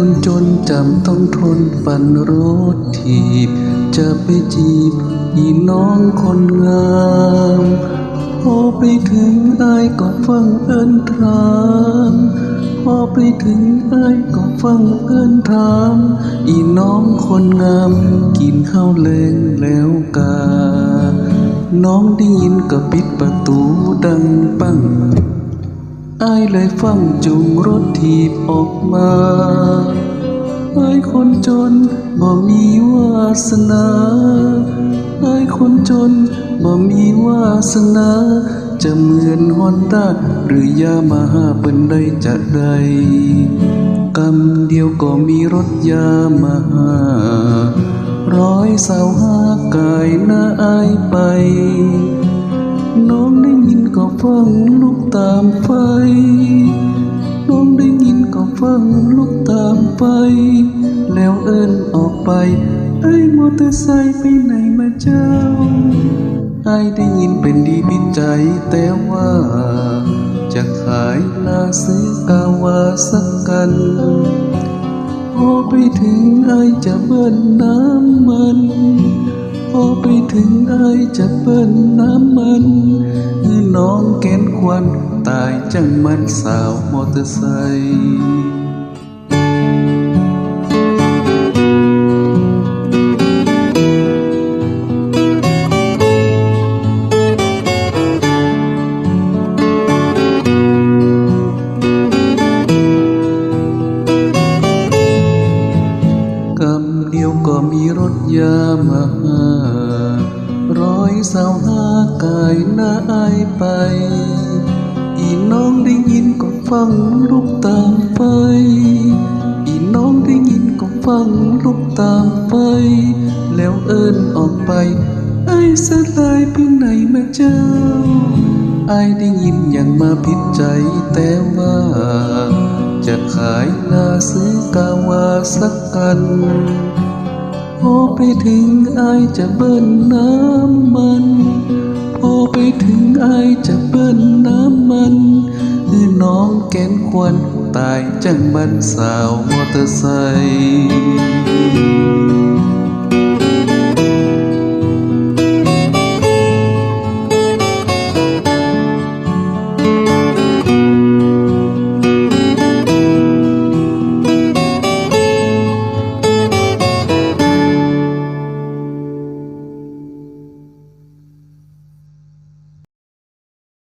ทนจนจำต้องทนฝันรถถีบจะไปจีบอีน้องคนงาม พอไปถึงอายก็ฟังเอินถามพอไปถึงอายก็ฟังเอินถามอีน้องคนงาม กินข้าวแลงแล้วกา น้องได้ยินก็ปิดประตูดัง อายเลยฟังจุงรถถีบออกมาอายคนจนบ่มีวาสนาอายคนจนบ่มีวาสนา จะเหมือนฮอนด้าหรือยามาฮ่าเป็นได้จะได้กำเดียวก็มีรถยามาฮ่าร้อยสาวห้ากายหน้าอายไป น้อง ฟังลุกตามไฟน้องได้ยินก็ฟังลุกตามไป แล้วเอิ้นออกไป ไอ้มอเตอร์ไซค์ไปไหนมาเจ้า ไอ้ได้ยินเป็นดีพิใจแต่ว่า จะขายนาซื้อกาวาสักกันพอไปถึงไอจะเบิ้ลน้ำมัน ไปถึงไอจะเปิ้ลน้ำมันน้องแกนควันตายจังมันสาวมอเตอร์ไซค์ ถยามาหา ร้อยสาวหากายน้าอายไป อีน้องได้ยินก็ฟังลุกตามไป อีน้องได้ยินก็ฟังลุกตามไป แล้วเอิ้นออกไป ไอ้สลายไปไหนมาเจ้าไอ้ได้ยินอย่างมาผิดใจแต่ว่า จะขายนาซื้อกาวาสักกัน พอไปถึงไอายจะเบิ้ลน้ำมัน พอไปถึงไอายจะเบิ้ลน้ำมันคือน้องแกนควันตายจังบันสาวมอเตอร์ไซค์